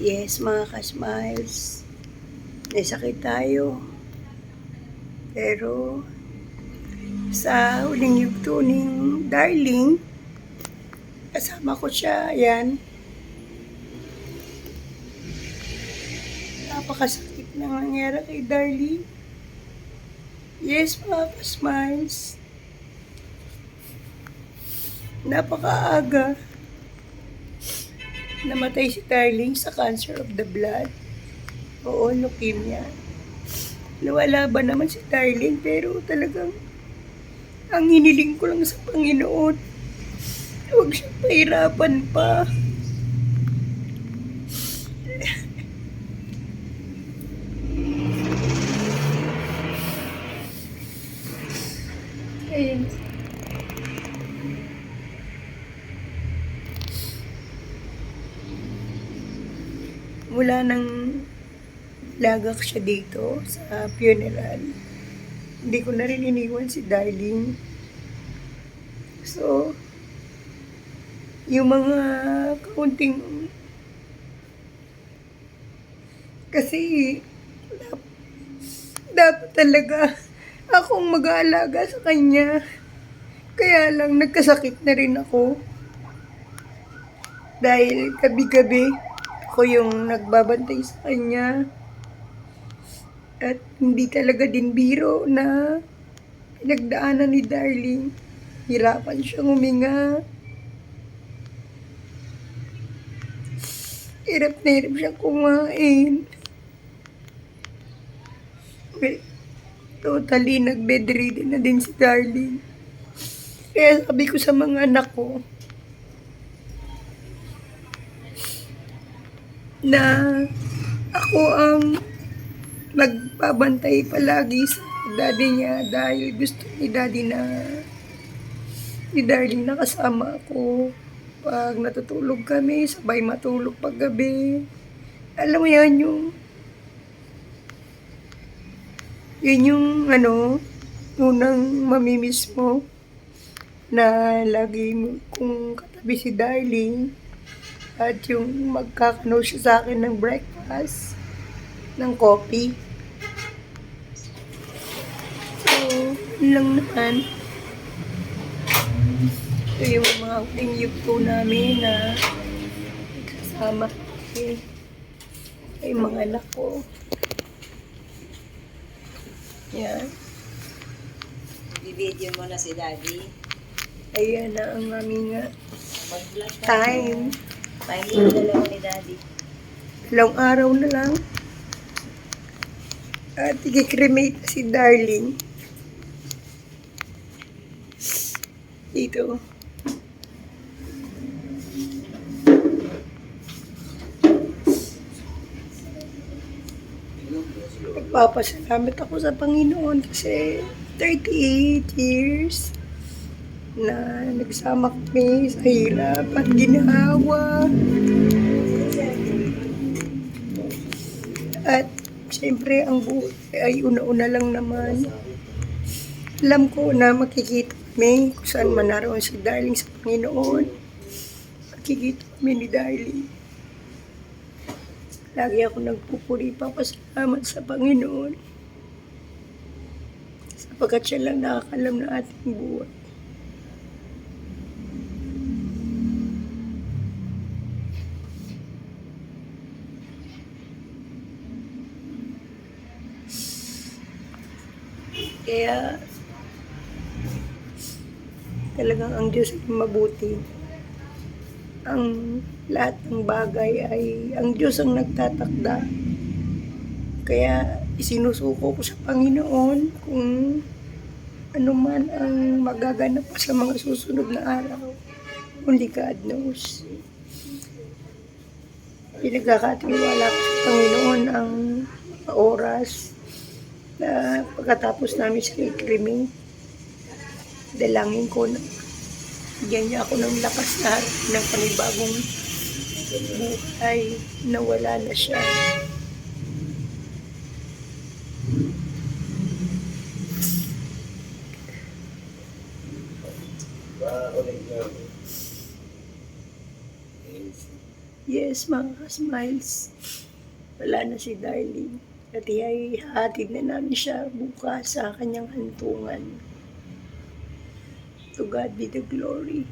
Yes, mga ka-smiles. May tayo. Pero, sa huling yugto ng darling, kasama ko siya, ayan. Napakasakit na nangyari kay darling. Yes, mga ka-smiles. Napakaaga. Namatay si Darling sa cancer of the blood. Oo, leukemia. Nawala ba naman si Darling pero talagang ang hiniling ko lang sa Panginoon. Huwag siyang pahirapan pa. Ayun. Mula nang lagak siya dito sa funeral, hindi ko na rin iniwan si Darling. So, yung mga kaunting kasi dap, dapat talaga akong mag-aalaga sa kanya. Kaya lang nagkasakit na rin ako. Dahil gabi-gabi ako yung nagbabantay sa kanya. At hindi talaga din biro na pinagdaanan ni Darling. Hirapan siyang huminga. Hirap na hirap siyang kumain. Totally nag-bedridden na din si Darling. Kaya sabi ko sa mga anak ko, na ako ang magbabantay palagi sa daddy niya dahil gusto ni daddy na ni darling na kasama ako pag natutulog kami, sabay matulog pag gabi. Alam mo yan yung yun yung ano unang mamimiss mo na lagi mo kung katabi si darling at yung magkakano siya sa akin ng breakfast, ng coffee. So, yun lang naman. Ito yung mga huling yugto namin na nagsasama kami kay mga anak ko. Yan. Bibidyo mo na si Daddy. Ayan na ang aming uh, time. Time yung dalawa ni Daddy. Ilang araw na lang. At i-cremate si Darling. Dito. Nagpapasalamat ako sa Panginoon kasi 38 years na nagsama kami sa hirap at ginawa. At siyempre ang buhay ay una-una lang naman. Alam ko na makikita kami kung saan man naroon si Darling sa Panginoon. Makikita kami ni Darling. Lagi ako nagpupuri papasalamat sa Panginoon. Sapagkat siya lang nakakalam ng ating buhay. Kaya talagang ang Diyos ay mabuti. Ang lahat ng bagay ay ang Diyos ang nagtatakda. Kaya isinusuko ko sa Panginoon kung ano man ang magaganap sa mga susunod na araw. Only God knows. Pinagkakatiwala ko sa Panginoon ang oras na pagkatapos namin sa i-cremate, dalangin ko na bigyan niya ako ng lakas na ng panibagong buhay na wala na siya. Yes, mga ka-smiles. Wala na si Darling. At ay hatid na namin siya bukas sa kanyang hantungan. To God be the glory.